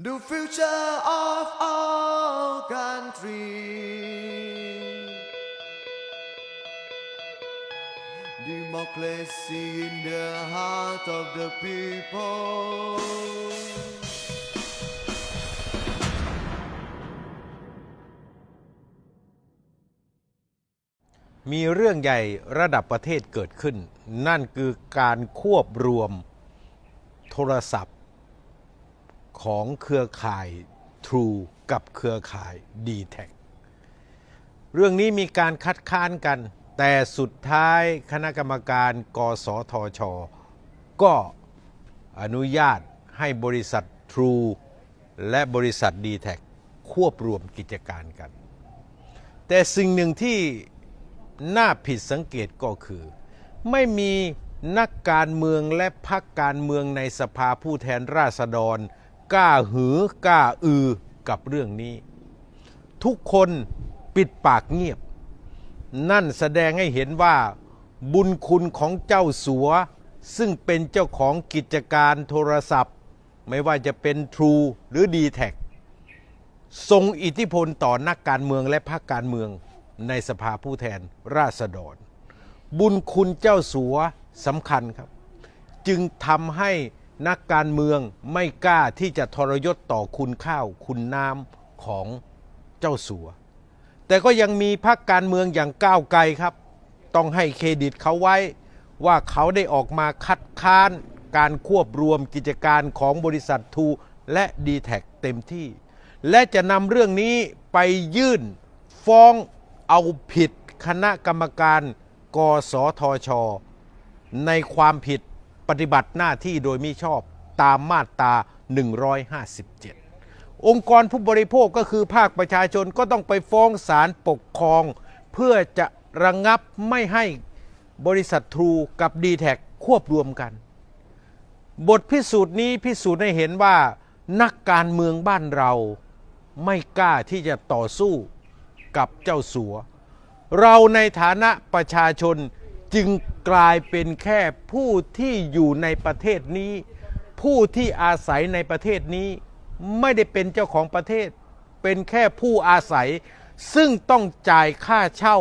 The future of our country. Democracy in the heart of the people. มีเรื่องใหญ่ระดับประเทศเกิดขึ้น นั่นคือการควบรวมโทรศัพท์ ของเครือข่าย True กับเครือข่าย d t แทเรื่องนี้มีการคัดค้านกัน แต่สุดท้ายคณะกรรมการกสทช ก็อนุญาตให้บริษัท True และบริษัท d t แทควบรวมกิจการกัน แต่สิ่งหนึ่งที่น่าผิดสังเกตก็คือ ไม่มีนักการเมืองและพรรคการเมืองในสภาผู้แทนราษฎร กล้าหือกล้าอือกับเรื่องนี้ ทุกคนปิดปากเงียบ นั่นแสดงให้เห็นว่า บุญคุณของเจ้าสัว ซึ่งเป็นเจ้าของกิจการโทรศัพท์ ไม่ว่าจะเป็น True หรือ d t แททรงอิทธิพลต่อนักการเมืองและพรรคการเมืองในสภาผู้แทนราษฎร บุญคุณเจ้าสัวสำคัญครับ จึงทำให้ นักการเมืองไม่กล้าที่จะทรยศต่อคุณข้าวคุณน้ำของเจ้าสัว แต่ก็ยังมีพรรคการเมืองอย่างก้าวไกลครับ ต้องให้เครดิตเขาไว้ว่าเขาได้ออกมาคัดค้านการควบรวมกิจการของบริษัททูและ d t แทเต็มที่ และจะนำเรื่องนี้ไปยื่นฟ้องเอาผิดคณะกรรมการ กสทช ในความผิด ปฏิบัติหน้าที่โดยมิชอบตามมาตรา 157 องค์กรผู้บริโภคก็คือภาคประชาชนก็ต้องไปฟ้องศาลปกครอง เพื่อจะระงงับไม่ให้บริษัททรูกับ d t แทควบรวมกัน บทพิสูจน์นี้พิสูจน์ให้เห็นว่า นักการเมืองบ้านเราไม่กล้าที่จะต่อสู้กับเจ้าสัว เราในฐานะประชาชน จึงกลายเป็นแค่ผู้ที่อยู่ในประเทศนี้ ผู้ที่อาศัยในประเทศนี้ ไม่ได้เป็นเจ้าของประเทศ เป็นแค่ผู้อาศัย ซึ่งต้องจ่ายค่าเช่า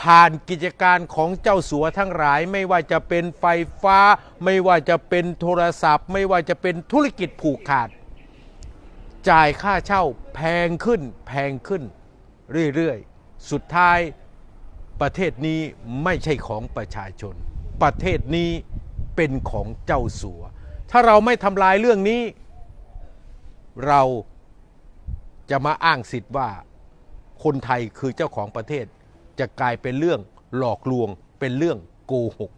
ผ่านกิจการของเจ้าสัวทั้งหลาย ไม่ว่าจะเป็นไฟฟ้า ไม่ว่าจะเป็นโทรศัพท์ ไม่ว่าจะเป็นธุรกิจผูกขาด จ่ายค่าเช่าแพงขึ้นแพงขึ้น เรื่อยๆ สุดท้าย ประเทศนี้ไม่ใช่ของประชาชน ประเทศนี้เป็นของเจ้าสัว ถ้าเราไม่ทำลายเรื่องนี้ เราจะมาอ้างสิทธิ์ว่าคนไทยคือเจ้าของประเทศ จะกลายเป็นเรื่องหลอกลวงเป็นเรื่องโกหก